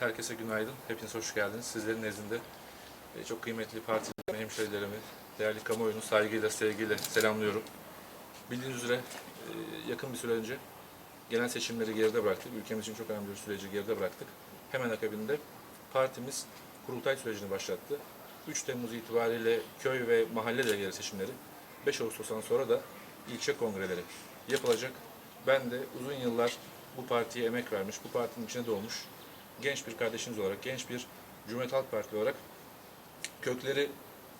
Herkese günaydın. Hepiniz hoş geldiniz. Sizlerin nezdinde e, çok kıymetli partilerimi, hemşehrilerimi, değerli kamuoyunu saygıyla, sevgiyle selamlıyorum. Bildiğiniz üzere e, yakın bir süre önce genel seçimleri geride bıraktık. Ülkemiz için çok önemli bir süreci geride bıraktık. Hemen akabinde partimiz kurultay sürecini başlattı. 3 Temmuz itibariyle köy ve mahalle delegeleri seçimleri, 5 Ağustos'tan sonra da ilçe kongreleri yapılacak. Ben de uzun yıllar bu partiye emek vermiş, bu partinin içine doğmuş, genç bir kardeşiniz olarak, genç bir Cumhuriyet Halk Partili olarak kökleri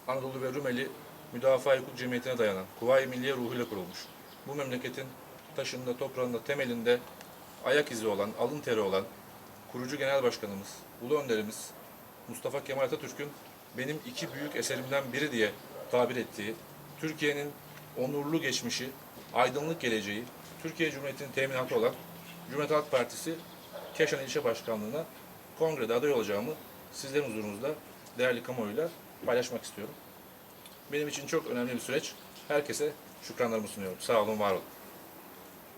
Anadolu ve Rumeli Müdafaa Hukuk Cemiyeti'ne dayanan Kuvayi Milliye ruhuyla kurulmuş. Bu memleketin taşında, toprağında, temelinde ayak izi olan, alın teri olan kurucu genel başkanımız, ulu önderimiz Mustafa Kemal Atatürk'ün benim iki büyük eserimden biri diye tabir ettiği, Türkiye'nin onurlu geçmişi, aydınlık geleceği, Türkiye Cumhuriyeti'nin teminatı olan Cumhuriyet Halk Partisi Keşan İlçe Başkanlığı'na kongrede aday olacağımı sizlerin huzurunuzda değerli kamuoyuyla paylaşmak istiyorum. Benim için çok önemli bir süreç. Herkese şükranlarımı sunuyorum. Sağ olun, var olun.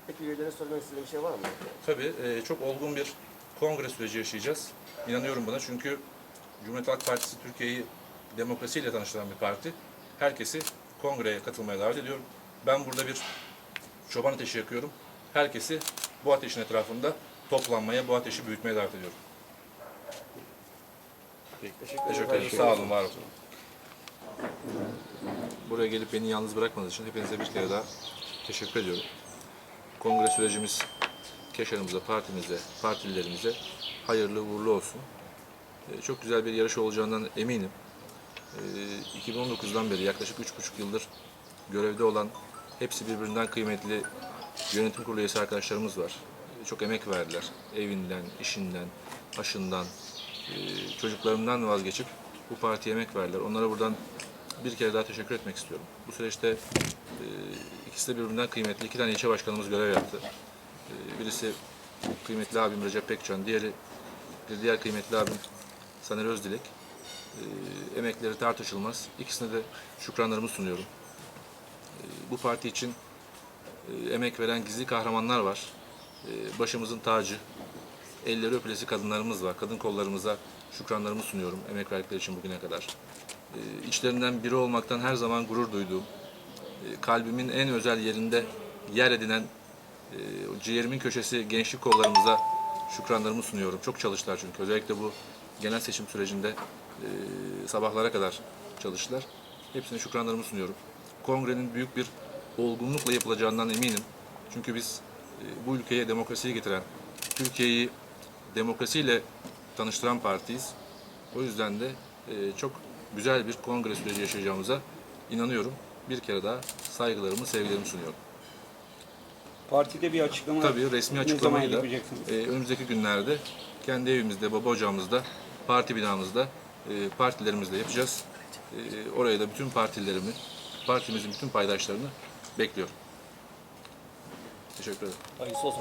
Peki üyelere sormak istediğim bir şey var mı? Tabii e, çok olgun bir kongre süreci yaşayacağız. İnanıyorum buna çünkü Cumhuriyet Halk Partisi Türkiye'yi demokrasiyle tanıştıran bir parti. Herkesi kongreye katılmaya davet ediyorum. Ben burada bir çoban ateşi yakıyorum. Herkesi bu ateşin etrafında toplanmaya, bu ateşi büyütmeye davet ediyorum. Teşekkür Teşekkür ederim. Sağ olun, var olun. Buraya gelip beni yalnız bırakmadığınız için hepinize bir kere daha teşekkür ediyorum. Kongre sürecimiz Keşan'ımıza, partimize, partililerimize hayırlı uğurlu olsun. Ee, Çok güzel bir yarış olacağından eminim. Ee, 2019'dan beri yaklaşık 3,5 yıldır görevde olan hepsi birbirinden kıymetli yönetim kurulu üyesi arkadaşlarımız var. Çok emek verdiler. Evinden, işinden, aşından, e, çocuklarımdan vazgeçip bu partiye emek verdiler. Onlara buradan bir kere daha teşekkür etmek istiyorum. Bu süreçte e, ikisi de birbirinden kıymetli. iki tane ilçe başkanımız görev yaptı. E, birisi kıymetli abim Recep Pekcan, diğeri bir diğer kıymetli abim Saner Özdilek. Emekleri tartışılmaz. İkisine de şükranlarımı sunuyorum. Bu parti için emek veren gizli kahramanlar var. E, başımızın tacı, elleri öpülesi kadınlarımız var. Kadın kollarımıza şükranlarımı sunuyorum emek verdikleri için bugüne kadar. Ee, içlerinden biri olmaktan her zaman gurur duyduğum, e, kalbimin en özel yerinde yer edinen e, ciğerimin köşesi gençlik kollarımıza şükranlarımı sunuyorum. Çok çalıştılar çünkü. Özellikle bu genel seçim sürecinde e, sabahlara kadar çalıştılar. Hepsine şükranlarımı sunuyorum. Kongrenin büyük bir olgunlukla yapılacağından eminim. Çünkü biz bu ülkeye demokrasiyi getiren, Türkiye'yi demokrasiyle tanıştıran partiyiz. O yüzden de e, çok güzel bir kongre süreci yaşayacağımıza inanıyorum. Bir kere daha saygılarımı, sevgilerimi sunuyorum. Partide bir açıklama Tabii resmi yapacaksınız? e, önümüzdeki günlerde kendi evimizde, baba ocağımızda, parti binamızda e, partilerimizle yapacağız. E, oraya da bütün partilerimi, partimizin bütün paydaşlarını bekliyorum. Teşekkür ederim. Hayırlısı olsun.